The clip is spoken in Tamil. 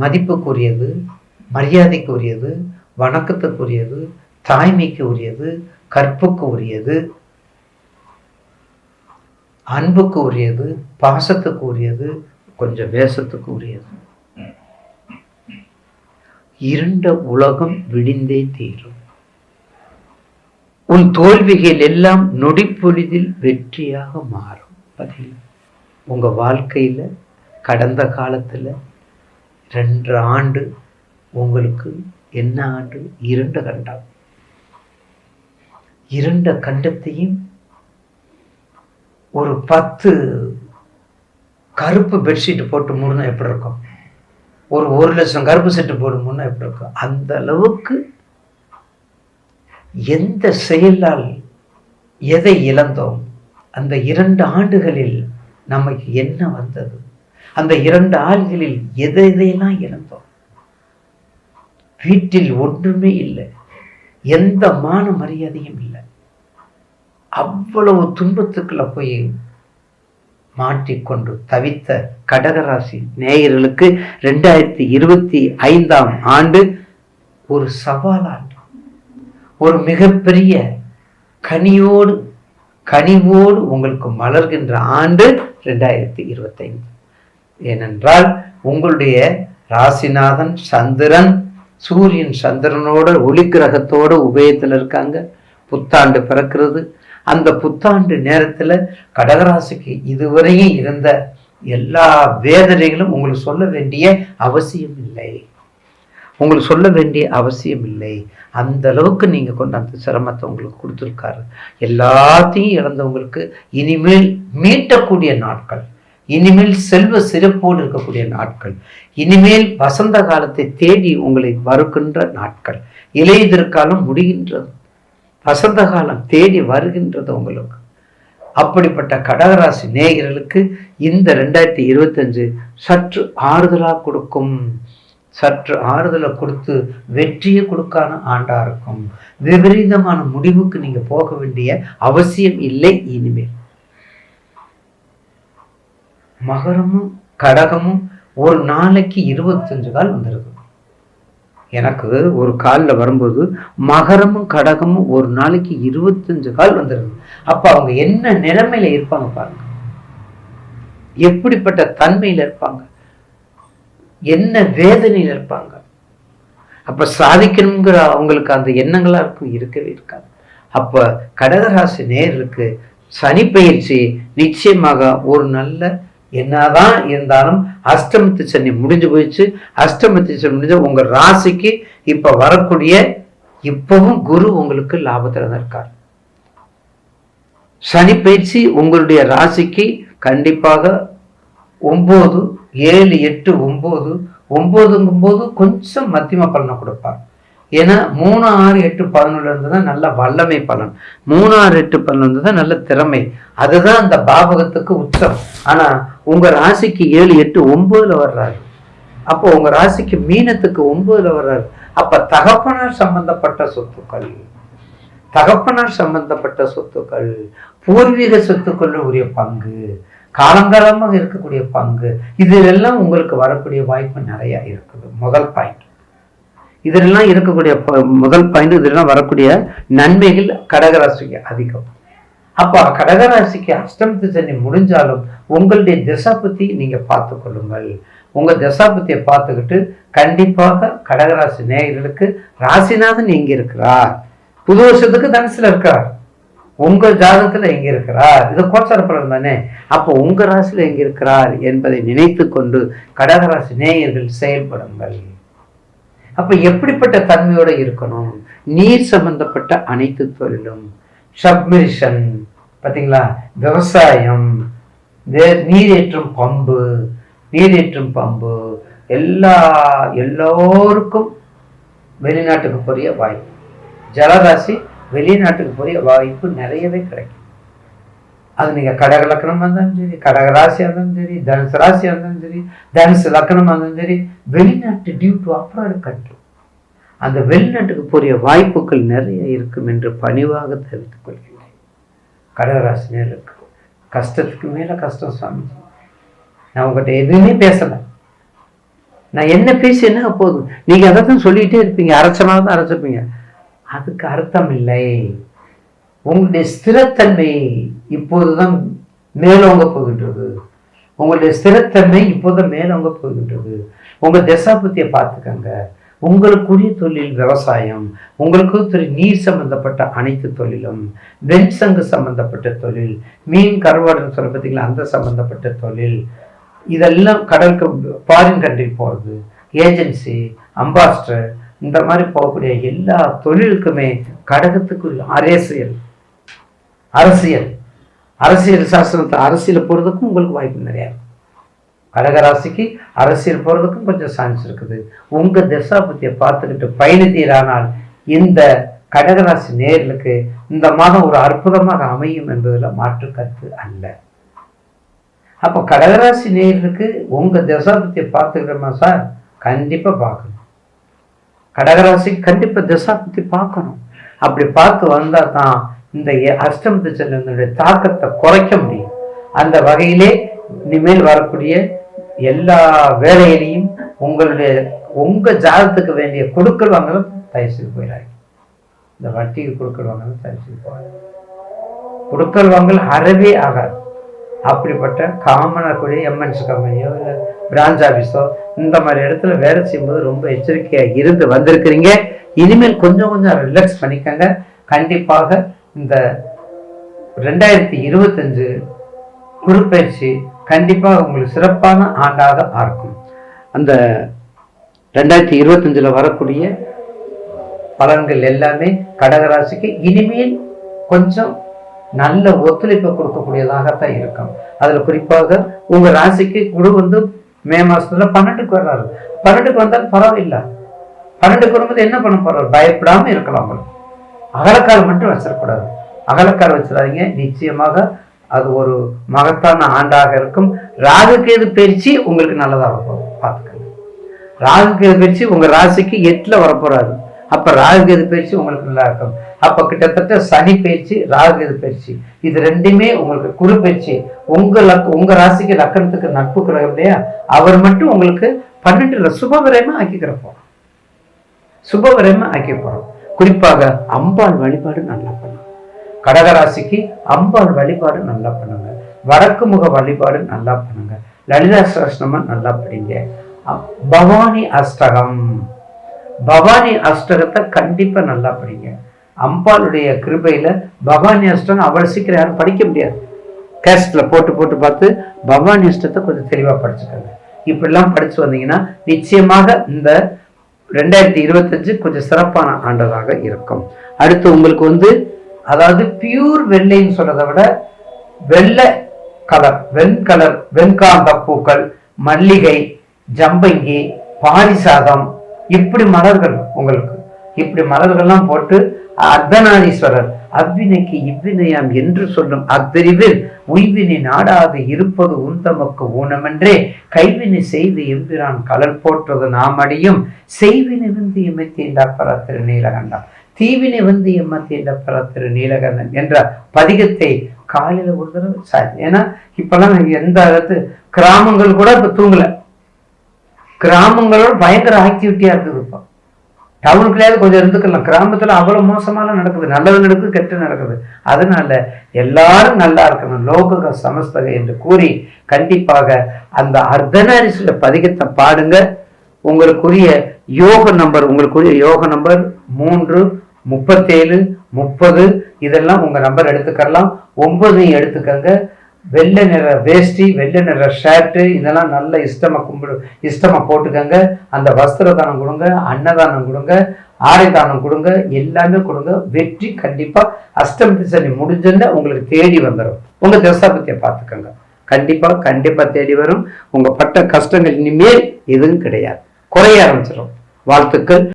மதிப்புக்குரியது மரியாதைக்கு உரியது தாய்மைக்கு உரியது கற்புக்கு உரியது அன்புக்கு உரியது பாசத்துக்கு உரியது கொஞ்சம் வேஷத்துக்கு உரியது இருண்ட உலகம் விடிந்தே தீரும். உன் தோல்விகள் எல்லாம் நொடிப்பொழுதில் வெற்றியாக மாறும். பதில் உங்க வாழ்க்கையில கடந்த காலத்துல ரெண்டு ஆண்டு உங்களுக்கு என்ன ஆண்டு? இரண்டு கண்டம் இரண்ட கண்டத்தையும் ஒரு பத்து கருப்பு பெட்ஷீட் போட்டு மூடுனா எப்படி இருக்கும்? ஒரு ஒரு லட்சம் கருப்பு செட்டு போட்டு மூடுனா எப்படி இருக்கும்? அந்த அளவுக்கு எந்த செயலால் எதை இழந்தோம்? அந்த இரண்டு ஆண்டுகளில் நமக்கு என்ன வந்தது? அந்த இரண்டு ஆள்களில் எதை எதையெல்லாம் இழந்தோம்? வீட்டில் ஒன்றுமே இல்லை. எந்த மான மரியாதையும் இல்லை. அவ்வளவு துன்பத்துக்குள்ள போய் மாட்டிக்கொண்டு தவித்த கடகராசி நேயர்களுக்கு ரெண்டாயிரத்தி இருபத்தி ஐந்தாம் ஆண்டு ஒரு சவாலாண்டு ஒரு மிகப்பெரிய கனியோடு கனிவோடு உங்களுக்கு மலர்கின்ற ஆண்டு ரெண்டாயிரத்தி இருபத்தைந்து. ஏனென்றால் உங்களுடைய ராசிநாதன் சந்திரன் சூரியன் சந்திரனோட ஒளி கிரகத்தோட உபயத்தில் இருக்காங்க. புத்தாண்டு பிறக்கிறது. அந்த புத்தாண்டு நேரத்தில் கடகராசிக்கு இதுவரையும் இருந்த எல்லா வேதனைகளும் உங்களுக்கு சொல்ல வேண்டிய அவசியம் இல்லை. உங்களுக்கு சொல்ல வேண்டிய அவசியம் இல்லை. அந்த அளவுக்கு நீங்கள் கொண்டு அந்த சிரமத்தை உங்களுக்கு கொடுத்துருக்காரு. எல்லாத்தையும் இழந்தவங்களுக்கு இனிமேல் மீட்டக்கூடிய நாட்கள். இனிமேல் செல்வ சிறப்போடு இருக்கக்கூடிய நாட்கள். இனிமேல் வசந்த காலத்தை தேடி உங்களை வருகின்ற நாட்கள். இலையுதிர்காலம் முடிகின்றது. வசந்த காலம் தேடி வருகின்றது உங்களுக்கு. அப்படிப்பட்ட கடகராசி நேயர்களுக்கு இந்த ரெண்டாயிரத்தி இருபத்தஞ்சு சற்று ஆறுதலாக கொடுக்கும். சற்று ஆறுதலை கொடுத்து வெற்றியை கொடுக்கான ஆண்டாக இருக்கும். விபரீதமான முடிவுக்கு நீங்கள் போக வேண்டிய அவசியம் இல்லை இனிமேல். மகரமும் கடகமும் ஒரு நாளைக்கு இருபத்தஞ்சு கால் வந்திருக்கு எனக்கு ஒரு காலில் வரும்போது மகரமும் கடகமும் ஒரு நாளைக்கு இருபத்தஞ்சு கால் வந்துருக்கு அப்ப அவங்க என்ன நிலைமையில இருப்பாங்க பாருங்க. எப்படிப்பட்ட தன்மையில இருப்பாங்க? என்ன வேதனையில இருப்பாங்க? அப்ப சாதிக்கணுங்கிற அவங்களுக்கு அந்த எண்ணங்களா இருக்கும் இருக்கவே இருக்காது. அப்ப கடகராசி நேருக்கு சனி பயிற்சி நிச்சயமாக ஒரு நல்ல என்னதான் இருந்தாலும் அஷ்டமத்து சனி முடிஞ்சு போயிடுச்சு. அஷ்டமத்து சனி முடிஞ்ச உங்க ராசிக்கு இப்ப வரக்கூடிய இப்பவும் குரு உங்களுக்கு லாபத்தில் தான் இருக்கார். சனி பயிற்சி உங்களுடைய ராசிக்கு கண்டிப்பாக ஒன்பது ஏழு எட்டு ஒன்பது ஒன்பதுங்கும் போது கொஞ்சம் மத்தியம பலனை கொடுப்பார். ஏன்னா மூணு ஆறு எட்டு பலனில் இருந்து தான் நல்ல வல்லமை பலன். மூணு ஆறு எட்டு பதினொன்று தான் நல்ல திறமை. அதுதான் அந்த பாபகத்துக்கு உச்சம். ஆனால் உங்கள் ராசிக்கு ஏழு எட்டு ஒன்பதில் வர்றாரு. அப்போ உங்கள் ராசிக்கு மீனத்துக்கு ஒன்பதில் வர்றாரு. அப்போ தகப்பனார் சம்பந்தப்பட்ட சொத்துக்கள் தகப்பனார் சம்பந்தப்பட்ட சொத்துக்கள் பூர்வீக சொத்துக்கள் உரிய பங்கு காலங்காலமாக இருக்கக்கூடிய பங்கு இதிலெல்லாம் உங்களுக்கு வரக்கூடிய வாய்ப்பு நிறையா இருக்குது. முதல் பாயிண்ட் இதெல்லாம் இருக்கக்கூடிய ப- முதல் பாயிண்ட் இதெல்லாம் வரக்கூடிய நன்மைகள் கடகராசிக்கு அதிகம். அப்போ கடகராசிக்கு அஷ்டமத்து சனி முடிஞ்சாலும் உங்களுடைய திசாபத்தி நீங்கள் பார்த்து கொள்ளுங்கள். உங்கள் திசாபத்தியை பார்த்துக்கிட்டு கண்டிப்பாக கடகராசி நேயர்களுக்கு ராசிநாதன் எங்கே இருக்கிறார்? புது வருஷத்துக்கு தனசில் இருக்கார். உங்கள் ஜாதகத்தில் எங்கே இருக்கிறார்? இது கோச்சார பலன் தானே. அப்போ உங்கள் ராசியில் எங்கே இருக்கிறார் என்பதை நினைத்து கொண்டு கடகராசி நேயர்கள் செயல்படுங்கள். அப்ப எப்படிப்பட்ட தன்மையோட இருக்கணும்? நீர் சம்பந்தப்பட்ட அனைத்து தொழிலும். சப்மிரிஷன் பார்த்தீங்களா விவசாயம் வே- நீரேற்றும் பம்பு நீரேற்றும் பம்பு எல்லா எல்லோருக்கும் வெளிநாட்டுக்கு போறிய வாய்ப்பு. ஜலராசி வெளிநாட்டுக்கு போறிய வாய்ப்பு நிறையவே கிடைக்கும். அது நீங்கள் கடக லக்னமாக இருந்தாலும் சரி கடக ராசியாக இருந்தாலும் சரி தனுசு ராசியாக இருந்தாலும் சரி தனுசு லக்னமாக இருந்தாலும் சரி வெளிநாட்டு டியூ டு அப்ராட் கண்ட்ரி அந்த வெளிநாட்டுக்கு போகிற வாய்ப்புகள் நிறைய இருக்கும் என்று பணிவாக தெரிவித்துக் கொள்கிறேன் கடகராசினருக்கு கஷ்டத்துக்கு மேலே கஷ்டம் சுவாமி. நான் உங்ககிட்ட எதுவுமே பேசலை. நான் என்ன பேசி என்ன போதும்? நீங்கள் அதை தான் சொல்லிகிட்டே இருப்பீங்க. அரைச்சமாக தான் அரைச்சிருப்பீங்க. அதுக்கு அர்த்தம் இல்லை. உங்களுடைய ஸ்திரத்தன்மை இப்போதுதான் மேலோங்க போகின்றது. உங்களுடைய ஸ்திரத்தன்மை இப்போதான் மேலோங்க போகின்றது. உங்கள் தசாபத்தியை பார்த்துக்கங்க. உங்களுக்குரிய தொழில் விவசாயம் உங்களுக்கு திரு நீர் சம்பந்தப்பட்ட அனைத்து தொழிலும் வெண்சங்கு சம்பந்தப்பட்ட தொழில் மீன் கருவாடுன்னு சொல்ல பார்த்தீங்களா அந்த சம்பந்தப்பட்ட தொழில் இதெல்லாம் கடலுக்கு ஃபாரின் கண்ட்ரி போகிறது ஏஜென்சி அம்பாஸ்டர் இந்த மாதிரி போகக்கூடிய எல்லா தொழிலுக்குமே கடகத்துக்கு அரசியல். அரசியல். அரசியல் சாஸ்திரத்தை அரசியல் போகிறதுக்கும் உங்களுக்கு வாய்ப்பு நிறையா இருக்கும் கடகராசிக்கு அரசியல் போகிறதுக்கும் கொஞ்சம் சான்ஸ் இருக்குது. உங்கள் தசாபத்தியை பார்த்துக்கிட்டு பயணித்தீரானால் இந்த கடகராசி நேர்களுக்கு இந்த மாதம் ஒரு அற்புதமாக அமையும் என்பதில் மாற்று கருத்து அல்ல. அப்போ கடகராசி நேர்களுக்கு உங்கள் தசாபத்தியை பார்த்துக்கிறோமா சார்? கண்டிப்பாக பார்க்கணும். கடகராசி கண்டிப்பாக தசாபத்தி பார்க்கணும். அப்படி பார்த்து வந்தால் தான் இந்த எ- அஷ்டமத்து செல்வனுடைய தாக்கத்தை குறைக்க முடியும். அந்த வகையிலே இனிமேல் வரக்கூடிய எல்லா வேலையிலையும் உங்களுடைய உங்க ஜாதத்துக்கு வேண்டிய கொடுக்கல் வாங்கலும் தயவு செய்து போயிடாங்க இந்த வட்டிக்கு கொடுக்கல் வாங்கலும் தயவு செய்து போகாது கொடுக்கல் வாங்கல் அறவே ஆகாது. அப்படிப்பட்ட காமனாக கூடிய எம்என்சி கம்பெனியோ இல்லை பிரான்ச் ஆஃபீஸோ இந்த மாதிரி இடத்துல வேலை செய்யும்போது ரொம்ப எச்சரிக்கையாக இருந்து வந்திருக்கிறீங்க. இனிமேல் கொஞ்சம் கொஞ்சம் ரிலாக்ஸ் பண்ணிக்கங்க. கண்டிப்பாக இந்த ரெண்டாயிரத்தி இருபத்தஞ்சு குறுப்பயிற்சி கண்டிப்பாக உங்களுக்கு சிறப்பான ஆண்டாக பார்க்கும். அந்த ரெண்டாயிரத்தி இருபத்தஞ்சில் வரக்கூடிய பலன்கள் எல்லாமே கடகராசிக்கு இனிமேல் கொஞ்சம் நல்ல ஒத்துழைப்பை கொடுக்கக்கூடியதாகத்தான் இருக்கும். அதில் குறிப்பாக உங்கள் ராசிக்கு குரு வந்து மே மாசத்துல பன்னெண்டுக்கு வர்றாரு. பன்னெண்டுக்கு வந்தால் பரவாயில்லை. பன்னெண்டுக்கு வரும்போது என்ன பண்ண போறாரு? பயப்படாம இருக்கலாம் உங்களுக்கு அகலக்கால் மட்டும் வச்சிடக்கூடாது அகலக்கால் வச்சிடாதீங்க நிச்சயமாக அது ஒரு மகத்தான ஆண்டாக இருக்கும். ராகு கேது பயிற்சி உங்களுக்கு நல்லதாக இருக்கும் பார்த்துக்கங்க. ராகு கேது பயிற்சி உங்க ராசிக்கு எட்டில் வரப்போறாரு. அப்ப ராகு கேது பயிற்சி உங்களுக்கு நல்லா இருக்கும். அப்ப கிட்டத்தட்ட சனி பயிற்சி ராகு கேது பயிற்சி. இது ரெண்டுமே உங்களுக்கு குரு பயிற்சி. உங்க லக் உங்க ராசிக்கு லக்கணத்துக்கு நட்பு கிரகம் இல்லையா? அவர் மட்டும் உங்களுக்கு பன்னெண்டுல சுபவிரயமா ஆக்கிக்கிறப்போ சுபவிரயமா ஆக்கி போறோம் குறிப்பாக அம்பாள் வழிபாடு நல்லா பண்ணுங்க. கடகராசிக்கு அம்பாள் வழிபாடு நல்லா பண்ணுங்க. வடக்கு முக வழிபாடு நல்லா பண்ணுங்க. லலிதா சஹஸ்ரநாமம் நல்லா படிங்க. பவானி அஷ்டகம். பவானி அஷ்டகத்தை கண்டிப்பா நல்லா படிங்க. அம்பாளுடைய கிருபையில பவானி அஷ்டகம் அவ்வளவு சீக்கிரம் யாரும் படிக்க முடியாது. கேஸ்ட்ல போட்டு போட்டு பார்த்து பவானி அஷ்டத்தை கொஞ்சம் தெளிவா படிச்சுக்கோங்க. இப்படிலாம் படிச்சு வந்தீங்கன்னா நிச்சயமாக இந்த ரெண்டாயிரத்தி இருபத்தஞ்சு கொஞ்சம் சிறப்பான ஆண்டதாக இருக்கும். அடுத்து உங்களுக்கு வந்து அதாவது பியூர் வெள்ளைன்னு சொல்றதை விட வெள்ளை கலர் வெண்கலர் வெண்காந்த பூக்கள் மல்லிகை ஜம்பங்கி பாரிசாதம் இப்படி மலர்கள் உங்களுக்கு. இப்படி மலர்கள்லாம் போட்டு அர்த்தநாதீஸ்வரர் அவ்வினைக்கு இவ்வினையாம் என்று சொல்லும் அப்பிரிவில் உய்வினை நாடாது இருப்பது உந்தமக்கு ஊனமென்றே. கைவினை செய்து எம்பிரான் கலர் போற்றது நாம் அடியும். செய்வினை வந்து எமைத்தீண்டா பர திரு நீலகண்டம். தீவினை வந்து எம்மத்தீண்ட பர திரு நீலகண்டன் என்ற பதிகத்தை காலையில் ஒரு தடவை சாய். ஏன்னா இப்பெல்லாம் எந்த அளவுக்கு கிராமங்கள் கூட இப்ப தூங்கல. கிராமங்களோட பயங்கர ஆக்டிவிட்டியா இருக்குது இப்போ. டவுனுக்குள்ளேயாவது கொஞ்சம் இருந்துக்கலாம். கிராமத்தில் அவ்வளோ மோசமான நடக்குது. நல்லது நடக்குது கெட்டு நடக்குது. அதனால எல்லாரும் நல்லா இருக்கணும். லோகக சமஸ்தக என்று கூறி கண்டிப்பாக அந்த அர்த்தநாரீஸ்வர பதிகத்தை பாடுங்க. உங்களுக்குரிய யோக நம்பர் உங்களுக்குரிய யோக நம்பர் மூன்று முப்பத்தேழு முப்பது. இதெல்லாம் உங்கள் நம்பர் எடுத்துக்கலாம் ஒன்பதையும் எடுத்துக்கங்க. வெள்ளை நிற வேஷ்டி வெள்ளை நிற ஷர்ட்டு இதெல்லாம் நல்ல இஷ்டமா கும்பிடு இஷ்டமா போட்டுக்கங்க. அந்த வஸ்திர தானம் கொடுங்க அன்னதானம் கொடுங்க ஆடை தானம் கொடுங்க எல்லாமே கொடுங்க. வெற்றி கண்டிப்பாக அஷ்டமி சனி முடிஞ்சுன்னு உங்களுக்கு தேடி வந்துடும் உங்கள் தசாபத்தியை பார்த்துக்கோங்க. கண்டிப்பா கண்டிப்பாக தேடி வரும். உங்க பட்ட கஷ்டங்கள் இனிமேல் எதுவும் கிடையாது. குறைய ஆரம்பிச்சிடும் வாழ்த்துக்கள்.